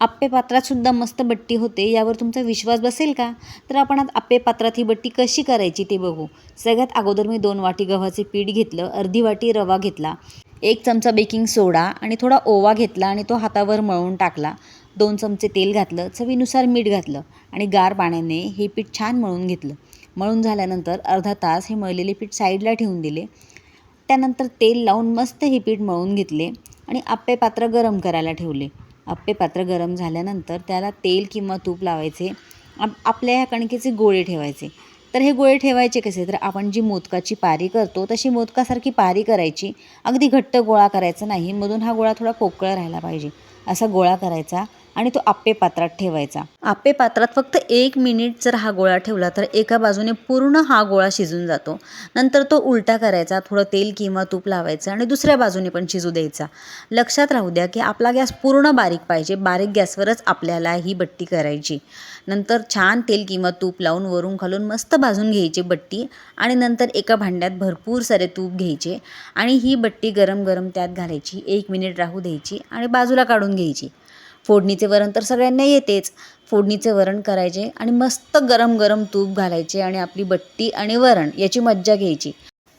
आप्पे पात्रातसुद्धा मस्त बट्टी होते यावर तुमचा विश्वास बसेल का? तर आपण आज आप्पे पात्रात ही बट्टी कशी करायची ते बघू. सगळ्यात अगोदर मी दोन वाटी गव्हाचे पीठ घेतलं अर्धी वाटी रवा घेतला एक चमचा बेकिंग सोडा आणि थोडा ओवा घेतला आणि तो हातावर मळून टाकला. दोन चमचे तेल घातलं चवीनुसार मीठ घातलं आणि गार पाण्याने हे पीठ छान मळून घेतलं. मळून झाल्यानंतर अर्धा तास हे मळलेले पीठ साईडला ठेवून दिले. त्यानंतर तेल लावून मस्त हे पीठ मळून घेतले आणि आप्पे पात्र गरम करायला ठेवले. आप्पे पात्र गरम झाल्यानंतर त्याला तेल किंवा तूप लावायचे. आप आपल्या ह्या कणकेचे गोळे ठेवायचे. तर हे गोळे ठेवायचे कसे? तर आपण जी मोदकाची पारी करतो तशी मोदकासारखी पारी करायची. अगदी घट्ट गोळा करायचा नाही मधून हा गोळा थोडा पोकळ राहायला पाहिजे. असा गोळा करायचा. आणि तो आप्पे पात्रात ठेवायचा. आप्पे पात्रात फक्त एक मिनिट जर हा गोळा ठेवला तर एका बाजूने पूर्ण हा गोळा शिजून जातो. नंतर तो उलटा करायचा थोडं तेल किंवा तूप लावायचं आणि दुसऱ्या बाजूने पण शिजू द्यायचा. लक्षात राहू द्या की आपला गॅस पूर्ण बारीक पाहिजे बारीक गॅसवरच आपल्याला ही बट्टी करायची. नंतर छान तेल किंवा तूप लावून वरून खालून मस्त भाजून घ्यायची बट्टी आणि नंतर एका भांड्यात भरपूर सारे तूप घ्यायचे आणि ही बट्टी गरम गरम त्यात घालायची एक मिनिट राहू द्यायची आणि बाजूला काढून घ्यायची. फोडणीचे वरण तर सगळ्यांना येतेच. फोडणीचे वरण करायचे आणि मस्त गरम गरम तूप घालायचे आणि आपली बट्टी आणि वरण याची मज्जा घ्यायची.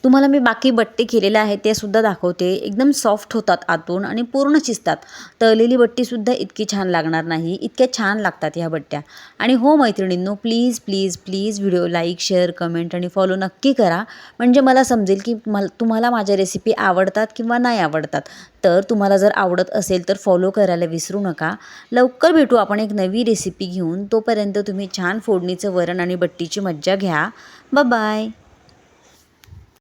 तुम्हाला मी बाकी बट्टे केलेले आहेत ते सुद्धा दाखवते. एकदम सॉफ्ट होतात आतून आणि पूर्ण शिजतात तळलेली बट्टीसुद्धा इतकी छान लागणार नाही. इतक्या छान लागतात ह्या बट्ट्या. आणि हो मैत्रिणींनो please please please video like share comment आणि फॉलो नक्की करा. म्हणजे मला समजेल की मला तुम्हाला माझ्या रेसिपी आवडतात किंवा नाही आवडतात. तर तुम्हाला जर आवडत असेल तर फॉलो करायला विसरू नका. लवकर भेटू आपण एक नवी रेसिपी घेऊन. तोपर्यंत तुम्ही छान फोडणीचं वरण आणि बट्टीची मज्जा घ्या. बाय